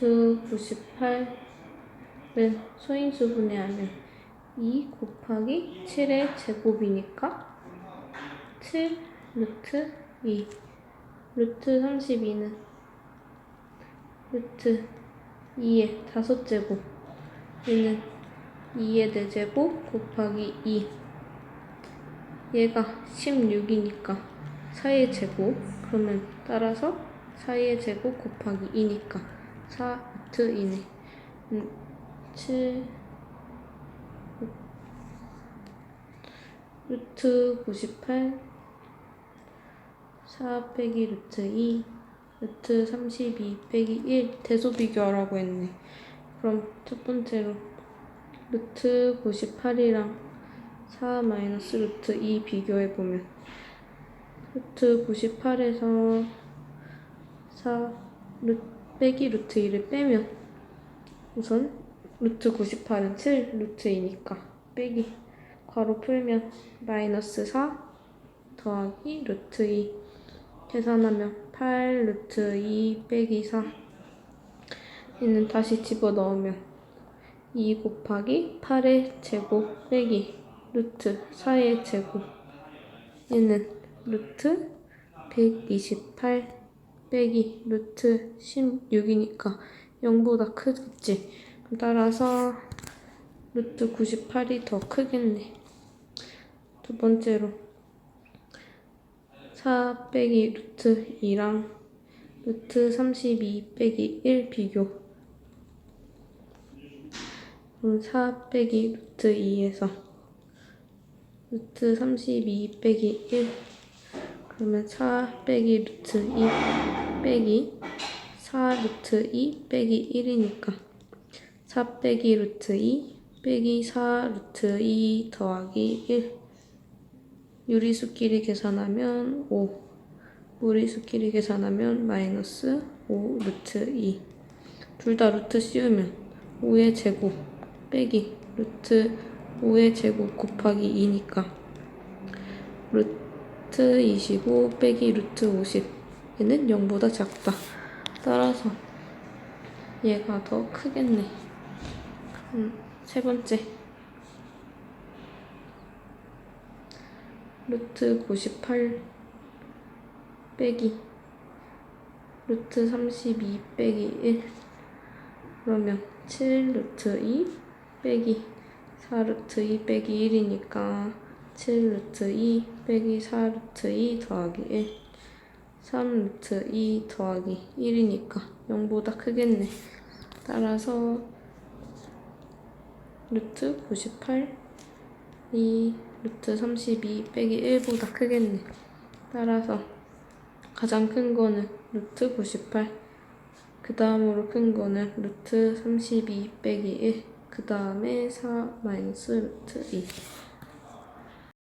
루트 98을 소인수 분해 하면 2 곱하기 7의 제곱이니까 7 루트 2 루트 32는 루트 2의 다섯 제곱 얘는 2의 4제곱 곱하기 2 얘가 16이니까 4의 제곱. 그러면 따라서 4의 제곱 곱하기 2니까 4 루트 2네 음, 7 루트 98 4 빼기 루트 2 루트 32 빼기 1 대소 비교하라고 했네. 그럼 첫 번째로 루트 98이랑 4 마이너스 루트 2 비교해보면 루트 98에서 4 루, 빼기 루트 2를 빼면 우선 루트 98은 7 루트 2니까 빼기 괄호 풀면 마이너스 4 더하기 루트 2 계산하면 8 루트 2 빼기 4 얘는 다시 집어넣으면 2 곱하기 8의 제곱 빼기 루트 4의 제곱 얘는 루트 128 빼기 루트 16이니까 0보다 크겠지. 따라서 루트 98이 더 크겠네. 두 번째로 4 빼기 루트 2랑 루트 32 빼기 1 비교. 그럼 4 빼기 루트 2에서 루트 32 빼기 1 그러면 4 빼기 루트 2 빼기 4 루트 2 빼기 1이니까 4 빼기 루트 2 빼기 4 루트 2 더하기 1 유리수끼리 계산하면 5 무리수끼리 계산하면 마이너스 5 루트 2 둘 다 루트 씌우면 5의 제곱 빼기 루트 5의 제곱 곱하기 2니까 루트 25 빼기 루트 50 얘는 0보다 작다. 따라서 얘가 더 크겠네. 음, 세 번째. 루트 98 빼기 루트 32 빼기 1 그러면 7 루트 2 빼기 4 루트 2 빼기 1이니까 7 루트 2 빼기 4 루트 2 더하기 1 3 루트 2 더하기 1이니까 0보다 크겠네. 따라서 루트 98 2 루트 32 빼기 1보다 크겠네. 따라서 가장 큰 거는 루트 98그 다음으로 큰 거는 루트 32 빼기 1그 다음에 4 마이너스 루트 2